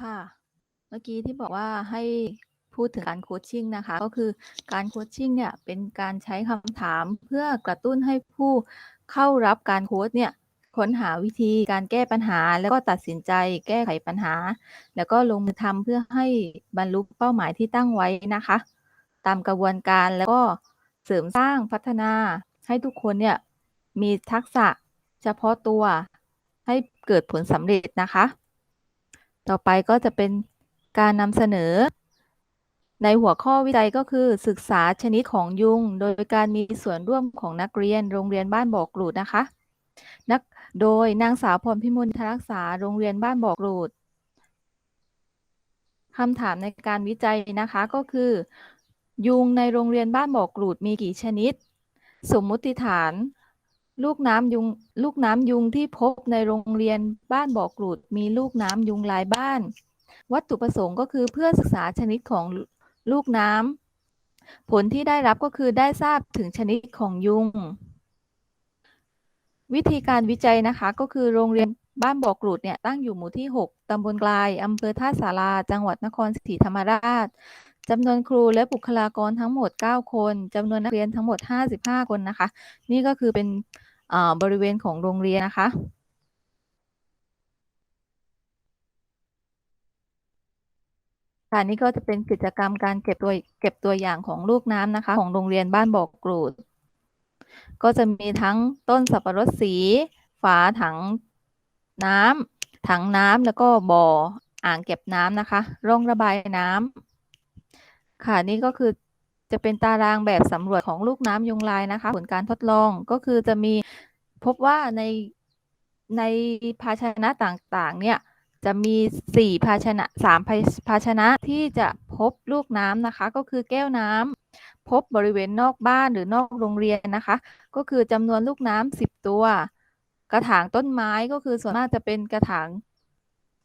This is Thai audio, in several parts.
ค่ะ เมื่อกี้ที่บอกว่าให้พูดถึงการโคชชิ่งนะคะ ก็คือการโคชชิ่งเนี่ยเป็นการใช้คำถามเพื่อกระตุ้นให้ผู้เข้ารับการโค้ชเนี่ยค้นหาวิธีการแก้ปัญหา แล้วก็ตัดสินใจแก้ไขปัญหา แล้วก็ลงมือทำเพื่อให้บรรลุเป้าหมายที่ตั้งไว้นะคะ ตามกระบวนการแล้วก็เสริมสร้างพัฒนาให้ทุกคนเนี่ยมีทักษะเฉพาะตัวให้เกิดผลสำเร็จนะคะ ต่อไปก็จะเป็นการนำเสนอ ในหัวข้อวิจัยก็คือศึกษาชนิดของยุง โดยการมีส่วนร่วมของนักเรียนโรงเรียนบ้านบ่อกรูดนะคะนักโดยนางสาวพรพิมลทรักษาโรงเรียนบ้านบ่อกรูดคำถามในการวิจัยนะคะก็คือ ยุงในโรงเรียนบ้านบ่อกรูดมีกี่ชนิด สมมุติฐาน ลูกน้ำยุงลูกน้ำยุงที่พบในโรงเรียนบ้านบ่อกรูด มีลูกน้ำยุงหลายบ้าน วัตถุประสงค์ก็คือเพื่อศึกษาชนิดของลูกน้ำผลที่ได้รับก็คือได้ทราบถึงชนิดของยุง วิธีการวิจัยนะคะก็คือโรงเรียนบ้านบ่อกรูดเนี่ยตั้งอยู่หมู่ที่ 6 ตำบลกลาย อำเภอท่าสารา จังหวัดนครศรีธรรมราชจำนวนครูและบุคลากรทั้งหมด 9 คน จำนวนนักเรียนทั้งหมด 55 คนนะคะ นี่ก็คือเป็น บริเวณของโรงเรียนนะคะค่ะนี่ก็จะเป็นกิจกรรมการเก็บตัวเก็บตัวอย่างของลูกน้ำนะคะ ของโรงเรียนบ้านบ่อกรูด ก็จะมีทั้งต้นสับปะรดสี ฝาถังน้ำถังน้ำแล้วก็บ่ออ่างเก็บน้ำนะคะ ร่องระบายน้ำค่ะนี่ก็คือ จะเป็นตารางแบบสำรวจของลูกน้ำยุงลายนะคะ ผลการทดลองก็คือจะมีพบว่าในในภาชนะต่างๆ เนี่ยจะมีสี่ภาชนะสามภาชนะที่จะพบลูกน้ำนะคะ ก็คือแก้วน้ำพบบริเวณนอกบ้านหรือนอกโรงเรียนนะคะ ก็คือจำนวนลูกน้ำสิบตัว กระถางต้นไม้ก็คือส่วนมากจะเป็นกระถาง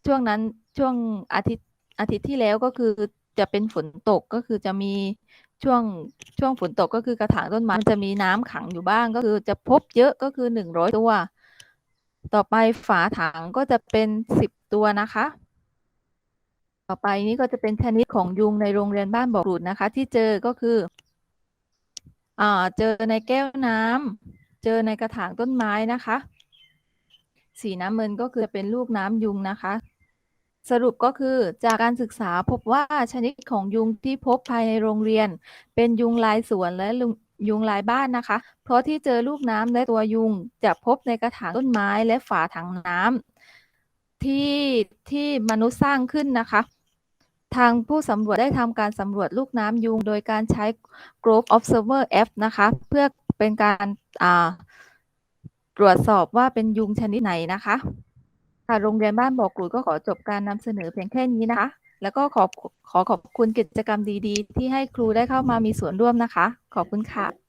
ช่วงนั้นช่วงอาทิตย์อาทิตย์ที่แล้วก็คือจะเป็นฝนตกก็คือจะมี ช่วงช่วงฝนตกก็คือกระถางต้นไม้มันจะมีน้ำขังอยู่บ้างก็คือจะพบเยอะก็คือหนึ่งร้อยตัว ต่อไปฝาถังก็จะเป็นสิบตัวนะคะ ต่อไปนี้ก็จะเป็นชนิดของยุงในโรงเรียนบ้านบ่อกรูดนะคะ ที่เจอก็คืออ่าเจอในแก้วน้ำเจอในกระถางต้นไม้นะคะ สีน้ำเงินก็คือเป็นลูกน้ำยุงนะคะ สรุปก็คือจากการศึกษาพบว่าชนิดของยุงที่พบภายในโรงเรียน เป็นยุงลายสวนและยุงลายบ้านนะคะ เพราะที่เจอลูกน้ำและตัวยุงจะพบในกระถางต้นไม้และฝาถังน้ำที่ที่มนุษย์สร้างขึ้นนะคะ ทางผู้สำรวจได้ทำการสำรวจลูกน้ำยุง โดยการใช้ Grove Observer F นะคะ เพื่อเป็นการตรวจสอบว่าเป็นยุงชนิดไหนนะคะ ค่ะโรงเรียนบ้านบอกกรูดก็ขอจบการนำเสนอเพียงแค่นี้นะคะ แล้วก็ขอขอขอบคุณกิจกรรมดีๆ ที่ให้ครูได้เข้ามามีส่วนร่วมนะคะ ขอบคุณค่ะ